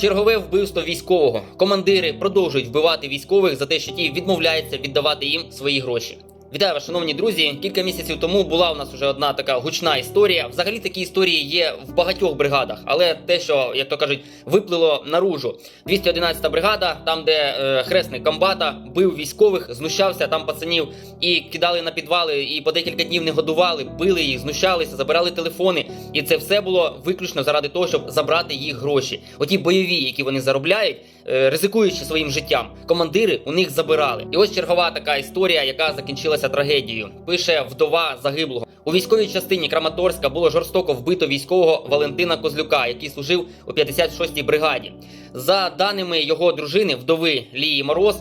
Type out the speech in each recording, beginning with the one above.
Чергове вбивство військового. Командири продовжують вбивати військових за те, що ті відмовляються віддавати їм свої гроші. Вітаю вас, шановні друзі. Кілька місяців тому була у нас вже одна така гучна історія. Взагалі такі історії є в багатьох бригадах, але те, що як то кажуть, виплило наружу. 211-та бригада, там де е, хресник комбата бив військових, знущався там пацанів і кидали на підвали, і по декілька днів не годували, били їх, знущалися, забирали телефони. І це все було виключно заради того, щоб забрати їх гроші. Оті бойові, які вони заробляють, е, ризикуючи своїм життям, командири у них забирали. І ось чергова така історія, яка закінчилася трагедією. Пише вдова загиблого. У військовій частині Краматорська було жорстоко вбито військового Валентина Козлюка, який служив у 56-й бригаді. За даними його дружини, вдови Лії Мороз.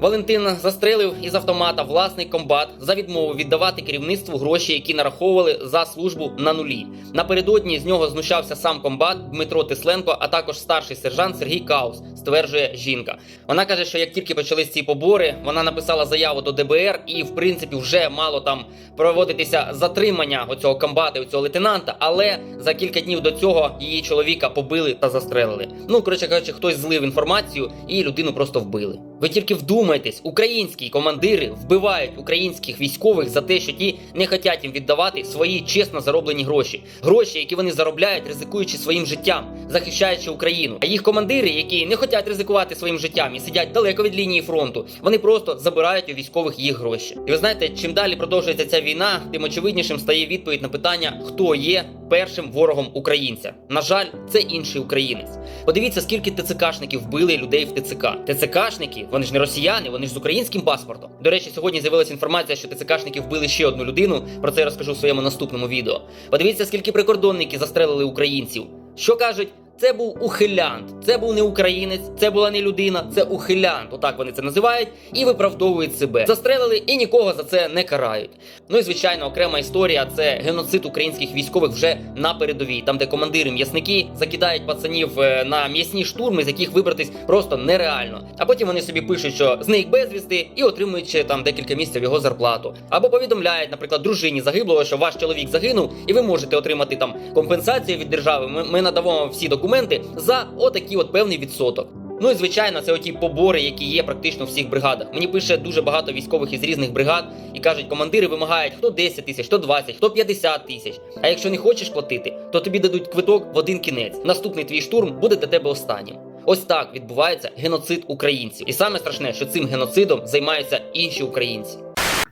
Валентин застрелив із автомата власний комбат за відмову віддавати керівництву гроші, які нараховували за службу на нулі. Напередодні з нього знущався сам комбат Дмитро Тисленко, а також старший сержант Сергій Каус, стверджує жінка. Вона каже, що як тільки почались ці побори, вона написала заяву до ДБР, і в принципі вже мало там проводитися затримання оцього комбата, цього лейтенанта. Але за кілька днів до цього її чоловіка побили та застрелили. Ну коротше кажучи, хтось злив інформацію і людину просто вбили. Ви тільки вдумайтесь, українські командири вбивають українських військових за те, що ті не хочуть їм віддавати свої чесно зароблені гроші. Гроші, які вони заробляють, ризикуючи своїм життям, захищаючи Україну. А їх командири, які не хочуть ризикувати своїм життям і сидять далеко від лінії фронту, вони просто забирають у військових їх гроші. І ви знаєте, чим далі продовжується ця війна, тим очевиднішим стає відповідь на питання, хто є першим ворогом українця. На жаль, це інший українець. Подивіться, скільки ТЦКшників вбили людей в ТЦК. ТЦКшники, вони ж не росіяни, вони ж з українським паспортом. До речі, сьогодні з'явилася інформація, що ТЦКшники вбили ще одну людину. Про це я розкажу в своєму наступному відео. Подивіться, скільки прикордонників застрелили українців. Що кажуть? Це був ухилянт, це був не українець, це була не людина, це ухилянт. Отак вони це називають і виправдовують себе. Застрелили і нікого за це не карають. Ну і звичайно, окрема історія це геноцид українських військових вже на передовій, там де командири м'ясники закидають пацанів е, на м'ясні штурми, з яких вибратись просто нереально. А потім вони собі пишуть, що зник безвісти і отримують ще там декілька місяців його зарплату. Або повідомляють, наприклад, дружині загиблого, що ваш чоловік загинув, і ви можете отримати там компенсацію від держави. Ми, ми надамо всі документи за отакий от певний відсоток. Ну і звичайно, це оті побори, які є практично в всіх бригадах. Мені пише дуже багато військових із різних бригад і кажуть, командири вимагають хто 10 тисяч, хто 20, хто 50 тисяч. А якщо не хочеш платити, то тобі дадуть квиток в один кінець. Наступний твій штурм буде для тебе останнім. Ось так відбувається геноцид українців. І саме страшне, що цим геноцидом займаються інші українці.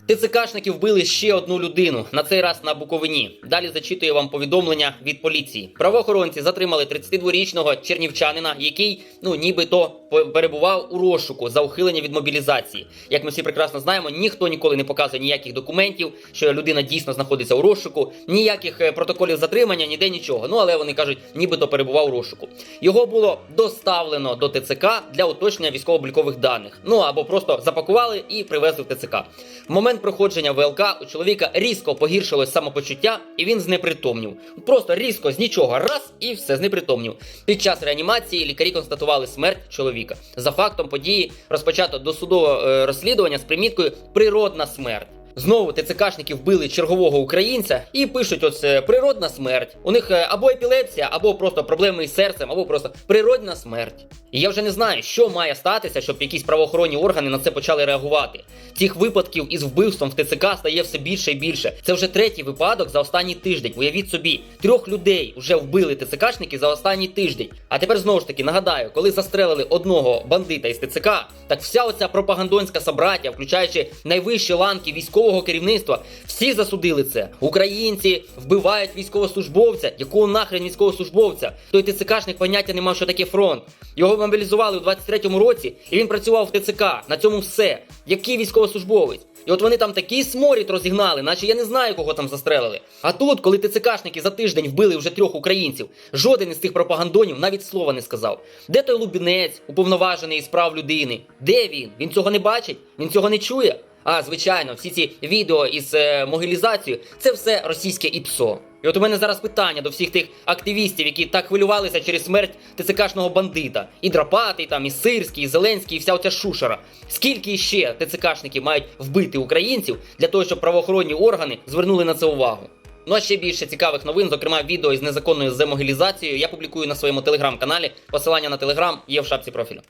ТЦКшники вбили ще одну людину, на цей раз на Буковині. Далі зачитую вам повідомлення від поліції. Правоохоронці затримали 32-річного чернівчанина, який ну нібито перебував у розшуку за ухилення від мобілізації. Як ми всі прекрасно знаємо, ніхто ніколи не показує ніяких документів, що людина дійсно знаходиться у розшуку, ніяких е, протоколів затримання, ніде нічого. Ну але вони кажуть, нібито перебував у розшуку. Його було доставлено до ТЦК для уточнення військово-облікових даних. Ну або просто запакували і привезли в ТЦК. В момент проходження ВЛК у чоловіка різко погіршилось самопочуття, і він знепритомнів. Просто різко з нічого, раз і все знепритомнів. Під час реанімації лікарі констатували смерть чоловіка. За фактом події розпочато досудове е, розслідування з приміткою природна смерть. Знову ТЦКшники вбили чергового українця і пишуть: оце природна смерть. У них е, або епілепсія, або просто проблеми із серцем, або просто природна смерть. І я вже не знаю, що має статися, щоб якісь правоохоронні органи на це почали реагувати. Цих випадків із вбивством в ТЦК стає все більше і більше. Це вже третій випадок за останній тиждень. Уявіть собі, трьох людей вже вбили ТЦКшники за останній тиждень. А тепер знову ж таки нагадаю, коли застрелили одного бандита із ТЦК, так вся оця пропагандонська собраття, включаючи найвищі ланки військового керівництва, всі засудили це. Українці вбивають військовослужбовця. Якого нахрен військовослужбовця? Той ТЦКшник поняття не мав, що таке фронт. Його мобілізували у 23-му році, і він працював в ТЦК. На цьому все. Який військовослужбовець? І от вони там такий сморід розігнали, наче я не знаю, кого там застрелили. А тут, коли ТЦКшники за тиждень вбили вже трьох українців, жоден із тих пропагандонів навіть слова не сказав. Де той Лубінець, уповноважений із прав людини? Де він? Він цього не бачить? Він цього не чує? А, звичайно, всі ці відео із е, могилізацією це все російське ІПСО. І от у мене зараз питання до всіх тих активістів, які так хвилювалися через смерть ТЦКшного бандита. І Драпатий, там, і Сирський, і Зеленський, і вся оця шушера. Скільки ще ТЦКшників мають вбити українців для того, щоб правоохоронні органи звернули на це увагу? Ну а ще більше цікавих новин, зокрема відео із незаконною земогілізацією, я публікую на своєму телеграм-каналі. Посилання на телеграм є в шапці профілю.